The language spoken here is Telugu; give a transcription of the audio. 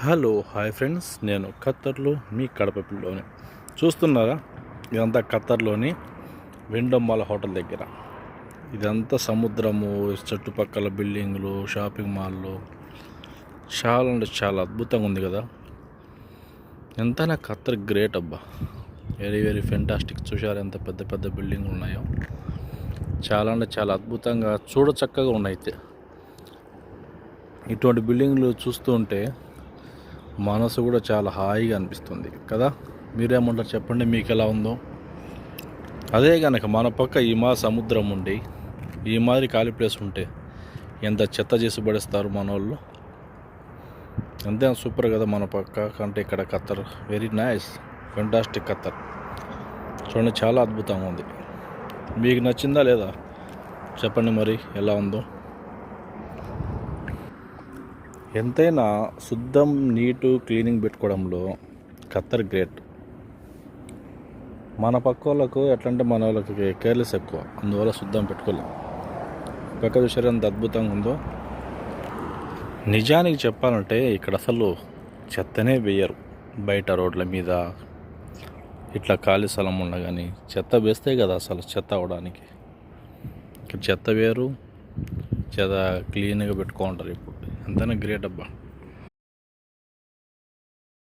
Hello hi friends. నేను ఖత్తర్లో మీ కడప పిల్లోని చూస్తున్నారా? ఇదంతా ఖత్తర్లోని వెండమ్మాల హోటల్ దగ్గర. ఇదంతా సముద్రము చుట్టుపక్కల బిల్డింగ్లు షాపింగ్ మాల్లు. చాలా అంటే చాలా అద్భుతంగా ఉంది కదా. ఎంతైనా ఖత్తర్ గ్రేట్ అబ్బా. Very very fantastic. చూశారు ఎంత పెద్ద పెద్ద బిల్డింగ్లు ఉన్నాయో? చాలా అంటే చాలా అద్భుతంగా చూడ చక్కగా ఉన్నాయి అయితే. ఇటువంటి బిల్డింగ్లు చూస్తూ ఉంటే మనసు కూడా చాలా హాయిగా అనిపిస్తుంది కదా? మీరేమంటారు చెప్పండి మీకు ఎలా ఉందో? అదే కనుక మన పక్క ఈ మా సముద్రం ఉండి ఈ మాదిరి ఖాళీ ప్లేస్ ఉంటే ఎంత చెత్త చేసి పడేస్తారు మన వాళ్ళు అంతే సూపర్ కదా మన పక్క కంటే ఇక్కడ Qatar very nice fantastic Qatar చూడండి చాలా అద్భుతంగా ఉంది. మీకు నచ్చిందా లేదా? చెప్పండి మరి ఎలా ఉందో. ఎంతైనా శుద్ధం నీటు క్లీనింగ్ పెట్టుకోవడంలో ఖత్తర్ గ్రేట్. మన పక్క వాళ్ళకు ఎట్లంటే మన వాళ్ళకి కేర్లెస్ ఎక్కువ. అందువల్ల శుద్ధం పెట్టుకోలేం. పక్క విషయం ఎంత అద్భుతంగా ఉందో నిజానికి చెప్పాలంటే ఇక్కడ అసలు చెత్తనే వేయరు. బయట రోడ్ల మీద ఇట్లా ఖాళీ స్థలం ఉండగాని చెత్త వేస్తే కదా అసలు చెత్త అవడానికి. ఇక్కడ చెత్త వేరు చెత్త క్లీన్గా పెట్టుకుంటారు ఇప్పుడు. ఎంతైనా గ్రేట్ అబ్బా